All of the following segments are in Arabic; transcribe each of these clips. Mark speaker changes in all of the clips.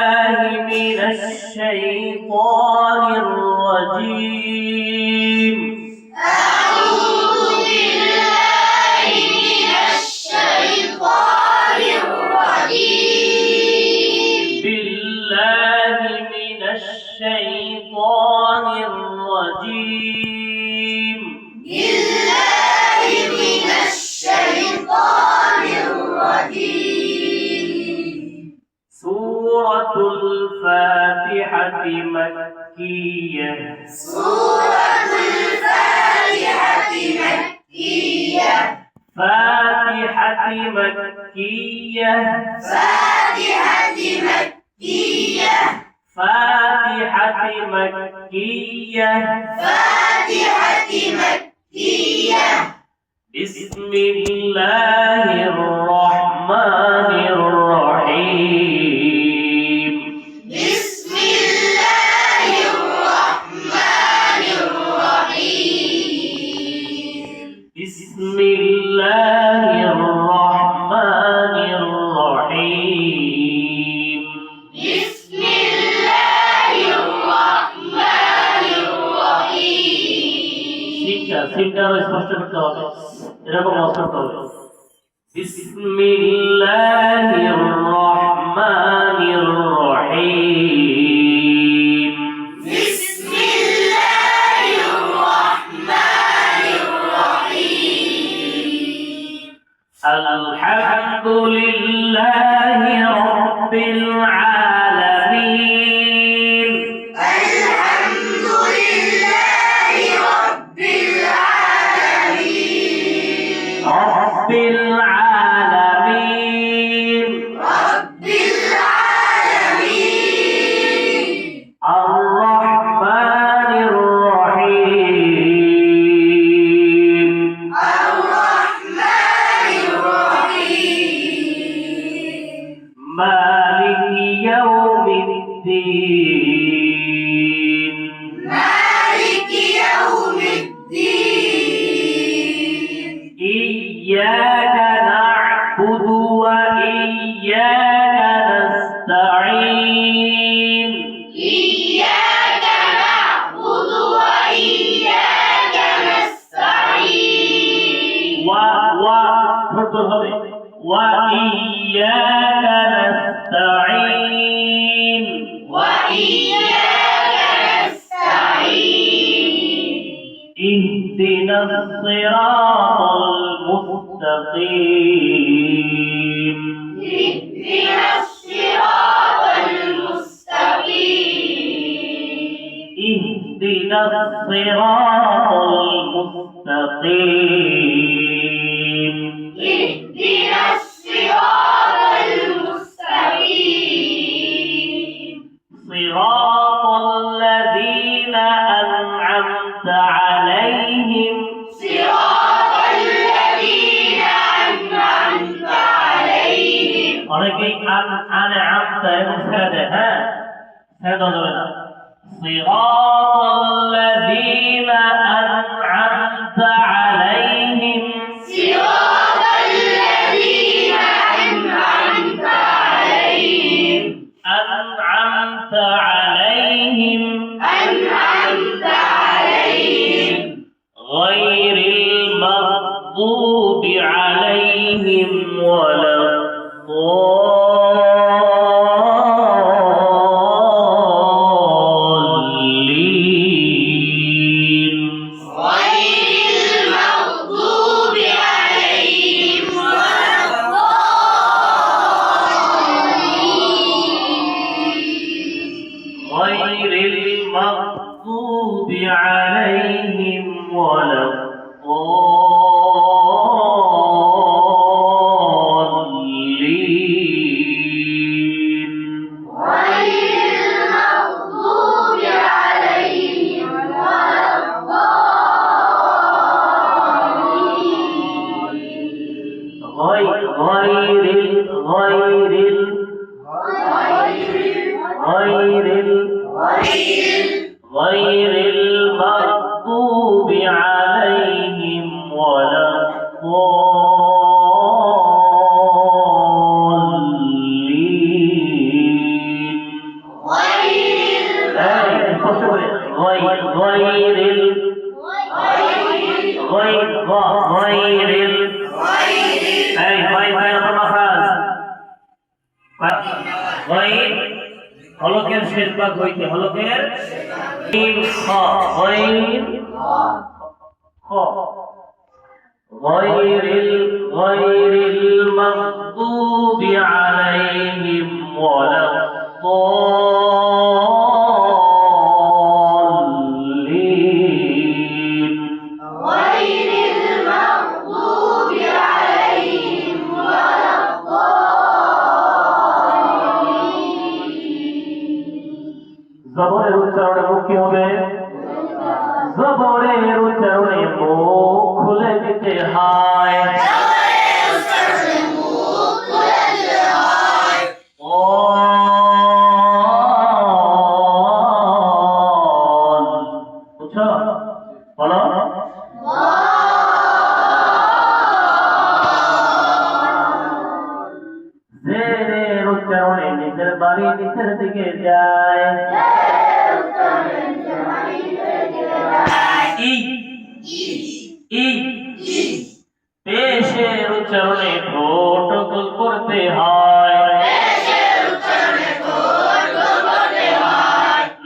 Speaker 1: من الشيطان الرجيم. مكية
Speaker 2: سورة الفاتحة مكية
Speaker 1: فاتحة مكية
Speaker 2: فاتحة مكية.
Speaker 1: فاتحة مكية.
Speaker 2: فاتحة مكية.
Speaker 1: بسم الله الرحمن
Speaker 2: بسم الله الرحمن الرحيم
Speaker 1: بسم الله الرحمن الرحيم সিনটা সিনটা আরো স্পষ্ট করতে হবে এরকম আওয়াজ করতে হবে বিসমিল্লাহির রহমানির রহিম مالك يوم الدين
Speaker 2: مالك يوم الدين
Speaker 1: إياك نعبد وإياك نستعين
Speaker 2: إياك نعبد وإياك نستعين
Speaker 1: و و وإياك نستعين.
Speaker 2: وإياك نستعين.
Speaker 1: اهدنا الصراط المستقيم.
Speaker 2: اهدنا الصراط المستقيم.
Speaker 1: اهدنا الصراط المستقيم.
Speaker 2: اهدنا الصراط المستقيم
Speaker 1: صراط الذين أنعمت عليهم
Speaker 2: صراط الذين أنعمت عليهم
Speaker 1: অনেকেই আন আনে আমতা এবং ছেড়ে হ্যাঁ ছেড়ে দেওয়া যাবে না صراط الذين أنعمت
Speaker 2: أنعمت عليهم.
Speaker 1: أنعمت عليهم. غير
Speaker 2: غير
Speaker 1: ال غير ال غير غير المغضوب عليهم ولا الضالين. آه، غير غير غير غير ال এই ভাই ভাই আমার মাফাজ غير হলকের শেষ ভাগ হইতে হলকের তিন খ غير খ غير ال- غير المغضوب عليهم ولا الضالين জবরের উচ্চারণে মুখ কি হবে? জবরের উচ্চারণে মুখ খুলে দিতে হয়। নিচের দিকে যায়। উচ্চারণে করতে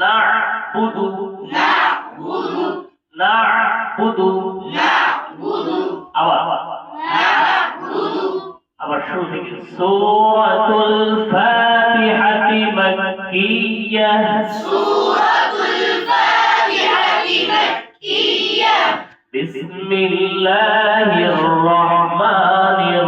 Speaker 1: না না আবার। আবার শুরু থেকে সোয়াতুল ফা مكية
Speaker 2: سورة الفاتحة مكية
Speaker 1: بسم الله الرحمن الرحيم